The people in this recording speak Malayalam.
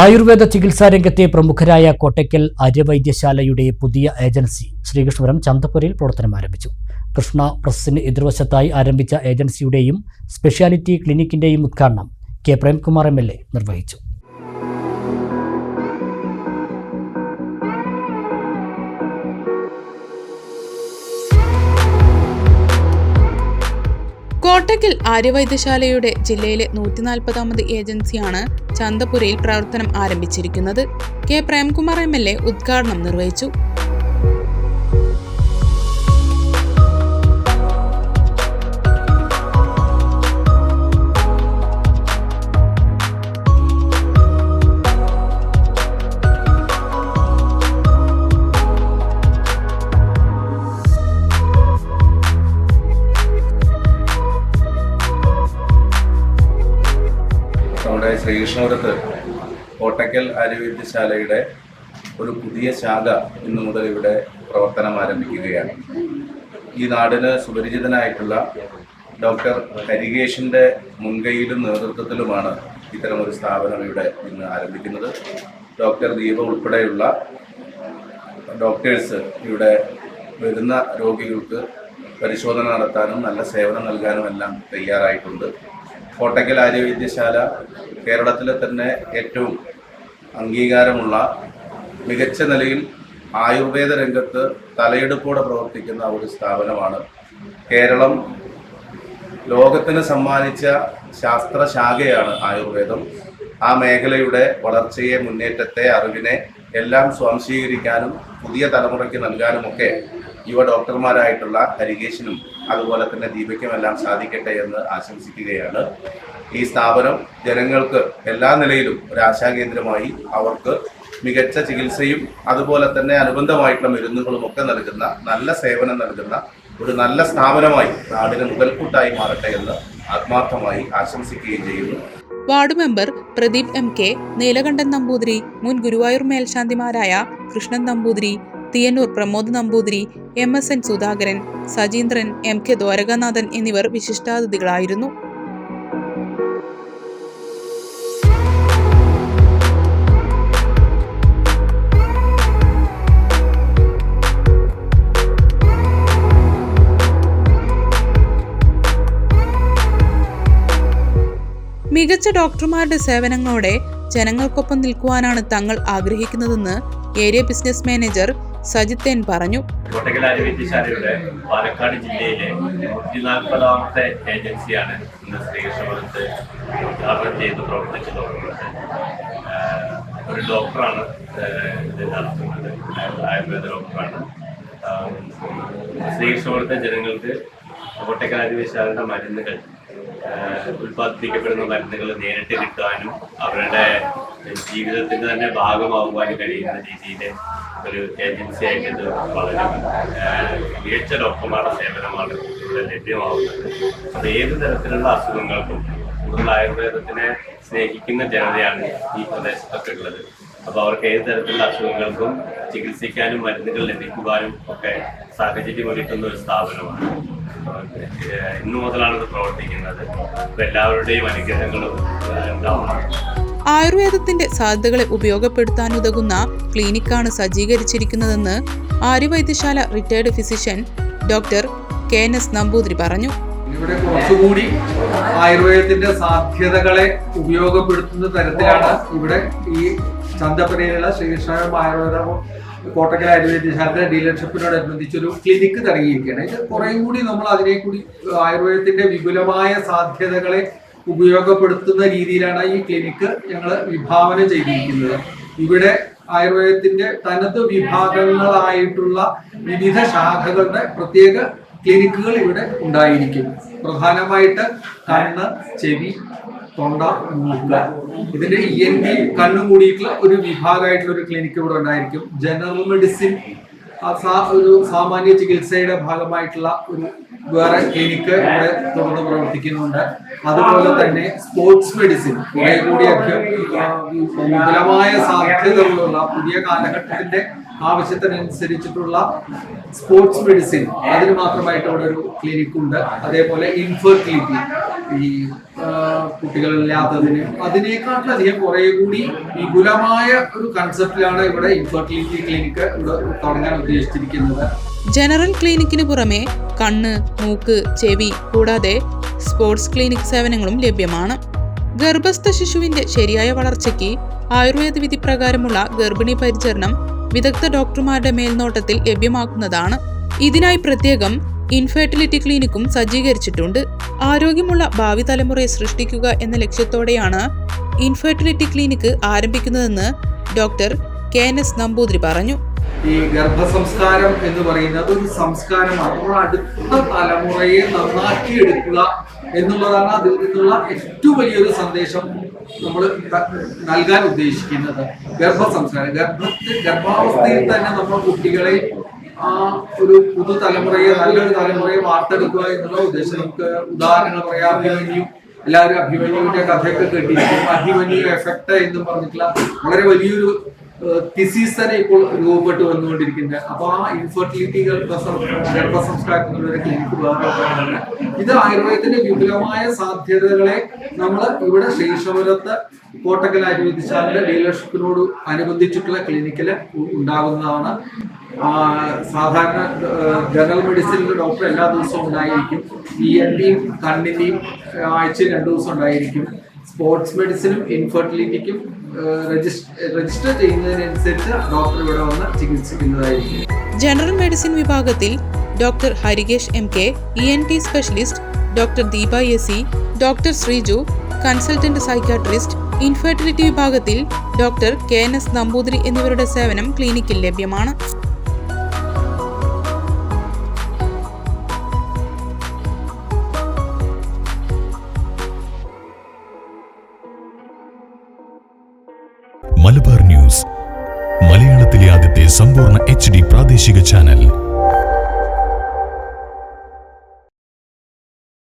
ആയുർവേദ ചികിത്സാ രംഗത്തെ പ്രമുഖരായ കോട്ടയ്ക്കൽ ആര്യവൈദ്യശാലയുടെ പുതിയ ഏജൻസി ശ്രീകൃഷ്ണപുരം ചന്തപ്പുരയിൽ പ്രവർത്തനം ആരംഭിച്ചു. കൃഷ്ണ പ്രസിന് എതിർവശത്തായി ആരംഭിച്ച ഏജൻസിയുടെയും സ്പെഷ്യാലിറ്റി ക്ലിനിക്കിന്റെയും ഉദ്ഘാടനം കെ പ്രേംകുമാർ എം നിർവഹിച്ചു. കോട്ടയ്ക്കൽ ആര്യവൈദ്യശാലയുടെ ജില്ലയിലെ നൂറ്റിനാൽപ്പതാമത് ഏജൻസിയാണ് ചന്തപുരയിൽ പ്രവർത്തനം ആരംഭിച്ചിരിക്കുന്നത്. K Premkumar M L A ഉദ്ഘാടനം നിർവഹിച്ചു. ശ്രീകൃഷ്ണപുരത്ത് കോട്ടയ്ക്കൽ ആരോഗ്യശാലയുടെ ഒരു പുതിയ ശാഖ ഇന്നു മുതൽ ഇവിടെ പ്രവർത്തനം ആരംഭിക്കുകയാണ്. ഈ നാടിന് സുപരിചിതനായിട്ടുള്ള ഡോക്ടർ ഹരികേഷിന്റെ മുൻകൈയിലും നേതൃത്വത്തിലുമാണ് ഇത്തരമൊരു സ്ഥാപനം ഇവിടെ ഇന്ന് ആരംഭിക്കുന്നത്. ഡോക്ടർ ദീപ ഉൾപ്പെടെയുള്ള ഡോക്ടേഴ്സ് ഇവിടെ വരുന്ന രോഗികൾക്ക് പരിശോധന നടത്താനും നല്ല സേവനം നൽകാനും എല്ലാം തയ്യാറായിട്ടുണ്ട്. കോട്ടയ്ക്കൽ ആര്യവൈദ്യശാല കേരളത്തിലെ തന്നെ ഏറ്റവും അംഗീകാരമുള്ള മികച്ച നിലയിൽ ആയുർവേദ രംഗത്ത് തലയെടുപ്പോടെ പ്രവർത്തിക്കുന്ന ഒരു സ്ഥാപനമാണ്. കേരളം ലോകത്തിന് സമ്മാനിച്ച ശാസ്ത്രശാഖയാണ് ആയുർവേദം. ആ മേഖലയുടെ വളർച്ചയെ മുന്നേറ്റത്തെ അറിവിനെ എല്ലാം സ്വാംശീകരിക്കാനും പുതിയ തലമുറയ്ക്ക് നൽകാനുമൊക്കെ യുവ ഡോക്ടർമാരായിട്ടുള്ള ഹരികേശിനും അതുപോലെ തന്നെ ദീപയ്ക്കും എല്ലാം സാധിക്കട്ടെ എന്ന് ആശംസിക്കുകയാണ്. ഈ സ്ഥാപനം ജനങ്ങൾക്ക് എല്ലാ നിലയിലും ഒരു ആശാകേന്ദ്രമായി അവർക്ക് മികച്ച ചികിത്സയും അതുപോലെ തന്നെ അനുബന്ധമായിട്ടുള്ള മരുന്നുകളും ഒക്കെ നൽകുന്ന നല്ല സേവനം നൽകുന്ന ഒരു നല്ല സ്ഥാപനമായി നാടിന് മുതൽക്കൂട്ടായി മാറട്ടെ എന്ന് ആത്മാർത്ഥമായി ആശംസിക്കുകയും ചെയ്യുന്നു. Ward member Pradeep M K Neelakantan Namboothiri മുൻ Guruvayur മേൽശാന്തിമാരായ Krishnan Namboothiri Thiyannur Pramod Namboothiri M S N Sudhakaran Sajeendran M K Dwarakanath എന്നിവർ വിശിഷ്ടാതിഥികളായിരുന്നു. മികച്ച ഡോക്ടർമാരുടെ സേവനങ്ങളോടെ ജനങ്ങൾക്കൊപ്പം നിൽക്കുവാനാണ് തങ്ങൾ ആഗ്രഹിക്കുന്നതെന്ന് ഏരിയ ബിസിനസ് മാനേജർ സജിത്തേൻ പറഞ്ഞു. കോട്ടക്കൽ ആര്യവൈദ്യശാലയുടെ പാലക്കാട് ജില്ലയിലെ നൂറ്റി നാൽപ്പതാമത്തെ ഏജൻസിയാണ് ഇന്ന് ശ്രീകൃഷ്ണപുരത്ത് ഉദ്ഘാടനം ചെയ്ത് പ്രവർത്തിച്ചു തുടങ്ങുന്നത്. ഒരു ഡോക്ടറാണ് ഇത് നടത്തുന്നത്. ആയുർവേദ ഡോക്ടറാണ്. ശ്രീകൃഷ്ണപുരത്തെ ജനങ്ങൾക്ക് കോട്ടക്കൽ ആരോഗ്യശാലയുടെ മരുന്നുകൾ ഉൽപ്പാദിപ്പിക്കപ്പെടുന്ന മരുന്നുകൾ നേരിട്ട് കിട്ടാനും അവരുടെ ജീവിതത്തിന്റെ തന്നെ ഭാഗമാകുവാനും കഴിയുന്ന രീതിയിൽ ഒരു ഏജൻസി ആയിട്ട് വളരെ മികച്ച ഡോക്ടർമാരുടെ സേവനമാണ് ഇവിടെ ലഭ്യമാവുന്നത് അത് ഏത് തരത്തിലുള്ള അസുഖങ്ങൾക്കും കൂടുതൽ ആയുർവേദത്തിനെ സ്നേഹിക്കുന്ന ജനതയാണ് ഈ പ്രദേശത്തൊക്കെ ഉള്ളത്. അപ്പോൾ അവർക്ക് ഏത് തരത്തിലുള്ള അസുഖങ്ങൾക്കും ചികിത്സിക്കാനും മരുന്നുകൾ ലഭിക്കുവാനും ഒക്കെ സാഹചര്യം ഒരുക്കുന്ന ഒരു സ്ഥാപനമാണ്. ഇന്നു മുതലാണ് ഇത് പ്രവർത്തിക്കുന്നത്. എല്ലാവരുടെയും അനുഗ്രഹങ്ങളും ഉണ്ടാവണം ആയുർവേദത്തിന്റെ സാധ്യതകളെ ഉപയോഗപ്പെടുത്താനുതകുന്ന ക്ലിനിക്കാണ് സജ്ജീകരിച്ചിരിക്കുന്നതെന്ന് Aryavaidyasala retired physician doctor K N S Namboothiri പറഞ്ഞു. ഇവിടെ കുറച്ചുകൂടി ആയുർവേദത്തിന്റെ സാധ്യതകളെ ഉപയോഗപ്പെടുത്തുന്ന തരത്തിലാണ് ഇവിടെ ഈ ചന്തപ്പനയിലുള്ള ശ്രീകൃഷ്ണ ആയുർവേദ കോട്ടക്കൽ ആയുർവേദശാലയുടെ ഡീലർഷിപ്പിനോടനുബന്ധിച്ചൊരു ക്ലിനിക്ക് തുടങ്ങിയിരിക്കുകയാണ്. ഇത് കുറേയും കൂടി നമ്മൾ അതിനെ കൂടി ആയുർവേദത്തിന്റെ വിപുലമായ സാധ്യതകളെ ഉപയോഗപ്പെടുത്തുന്ന രീതിയിലാണ് ഈ ക്ലിനിക്ക് ഞങ്ങൾ വിഭാവന ചെയ്തിരിക്കുന്നത്. ഇവിടെ ആയുർവേദത്തിന്റെ തനത് വിഭാഗങ്ങളായിട്ടുള്ള വിവിധ ശാഖകളുടെ പ്രത്യേക ക്ലിനിക്കുകൾ ഇവിടെ ഉണ്ടായിരിക്കും. പ്രധാനമായിട്ട് കണ്ണ് ചെവി തൊണ്ട ഇതിന്റെ ഇ എൻ ടി കണ്ണും കൂടിയിട്ടുള്ള ഒരു വിഭാഗമായിട്ടുള്ള ഒരു ക്ലിനിക്ക് ഇവിടെ ഉണ്ടായിരിക്കും. ജനറൽ മെഡിസിൻ ഒരു സാമാന്യ ചികിത്സയുടെ ഭാഗമായിട്ടുള്ള ഒരു വേറെ ക്ലിനിക്ക് ഇവിടെ തുടർന്ന് പ്രവർത്തിക്കുന്നുണ്ട്. അതുപോലെ തന്നെ സ്പോർട്സ് മെഡിസിൻ കുറെ കൂടി അധികം ആ, വിപുലമായ സാധ്യതകളുള്ള പുതിയ കാലഘട്ടത്തിന്റെ ആവശ്യത്തിനനുസരിച്ചിട്ടുള്ള സ്പോർട്സ് മെഡിസിൻ അതിന് മാത്രമായിട്ട് ഇവിടെ ഒരു ക്ലിനിക്കുണ്ട് അതേപോലെ ഇൻഫെർട്ടിലിറ്റി ഈ കുട്ടികളില്ലാത്തതിന് അതിനേക്കാട്ടിലധികം കുറെ കൂടി വിപുലമായ ഒരു കൺസെപ്റ്റിലാണ് ഇവിടെ ഇൻഫെർട്ടിലിറ്റി ക്ലിനിക്ക് ഇവിടെ തുടങ്ങാൻ ഉദ്ദേശിച്ചിരിക്കുന്നത്. ജനറൽ ക്ലിനിക്കിന് പുറമെ കണ്ണ് മൂക്ക് ചെവി കൂടാതെ സ്പോർട്സ് ക്ലിനിക് സേവനങ്ങളും ലഭ്യമാണ്. ഗർഭസ്ഥ ശിശുവിന്റെ ശരിയായ വളർച്ചയ്ക്ക് ആയുർവേദ വിധി പ്രകാരമുള്ള ഗർഭിണി പരിചരണം വിദഗ്ധ ഡോക്ടർമാരുടെ മേൽനോട്ടത്തിൽ ലഭ്യമാക്കുന്നതാണ്. ഇതിനായി പ്രത്യേകം ഇൻഫെർട്ടിലിറ്റി ക്ലിനിക്കും സജ്ജീകരിച്ചിട്ടുണ്ട്. ആരോഗ്യമുള്ള ഭാവി തലമുറയെ സൃഷ്ടിക്കുക എന്ന ലക്ഷ്യത്തോടെയാണ് infertility clinic ആരംഭിക്കുന്നതെന്ന് doctor K N S Namboothiri പറഞ്ഞു. ഈ ഗർഭസംസ്കാരം എന്ന് പറയുന്നത് ഒരു സംസ്കാരമാണ്. നമ്മൾ അടുത്ത തലമുറയെ നന്നാക്കി എടുക്കുക എന്നുള്ളതാണ് അതിൽ നിന്നുള്ള ഏറ്റവും വലിയൊരു സന്ദേശം നമ്മൾ നൽകാൻ ഉദ്ദേശിക്കുന്നത്. ഗർഭസംസ്കാരം ഗർഭത്തിൽ ഗർഭാവസ്ഥയിൽ തന്നെ നമ്മൾ കുട്ടികളെ ആ ഒരു പുതുതലമുറയെ നല്ലൊരു തലമുറയെ വാർത്തെടുക്കുക എന്നുള്ള ഉദ്ദേശം നമുക്ക് ഉദാഹരണങ്ങൾ പറയാം. അഭിമന്യു എല്ലാവരും അഭിമന്യുവിന്റെ കഥയൊക്കെ കേട്ടിരിക്കും. അഭിമന്യു എഫക്ട് എന്ന് പറഞ്ഞിട്ടുള്ള വളരെ വലിയൊരു ഡിസീസ് തന്നെ ഇപ്പോൾ രൂപപ്പെട്ട് വന്നുകൊണ്ടിരിക്കുന്നത് അപ്പൊ ആ ഇൻഫെർട്ടിലിറ്റി ഗർഭസം ഗർഭസംസ്കാരത്തിനുള്ള ക്ലിനിക്ക് വേറെ. ഇത് ആയുർവേദത്തിന്റെ വിപുലമായ സാധ്യതകളെ നമ്മൾ ഇവിടെ ശ്രീശവരത്ത് കോട്ടക്കൽ ആയുർവേദശാലയുടെ ഡീലർഷിപ്പിനോട് അനുബന്ധിച്ചിട്ടുള്ള ക്ലിനിക്കിൽ ഉണ്ടാകുന്നതാണ്. സാധാരണ ജനറൽ മെഡിസിനിൽ ഡോക്ടർ എല്ലാ ദിവസവും ഉണ്ടായിരിക്കും. ഇ എന്റെയും കണ്ണിന്റെയും ആഴ്ചയിൽ രണ്ടു ദിവസം ഉണ്ടായിരിക്കും. സ്പോർട്സ് മെഡിസിനും ഇൻഫെർട്ടിലിറ്റിക്കും രജിസ്റ്റർ ചെയ്യുന്നതിനനുസരിച്ച് ഡോക്ടർ ഇവിടെ വന്ന് ചികിത്സിക്കുന്നതായിരിക്കും. ജനറൽ മെഡിസിൻ വിഭാഗത്തിൽ doctor Harikesh M K E N T specialist doctor Deepa A C doctor Sreeju consultant psychiatrist infertility വിഭാഗത്തിൽ doctor K N S Namboothiri എന്നിവരുടെ സേവനം ക്ലിനിക്കിൽ ലഭ്യമാണ്. മലയാളത്തിലെ ആദ്യത്തെ സമ്പൂർണ എച്ച് പ്രാദേശിക ചാനൽ.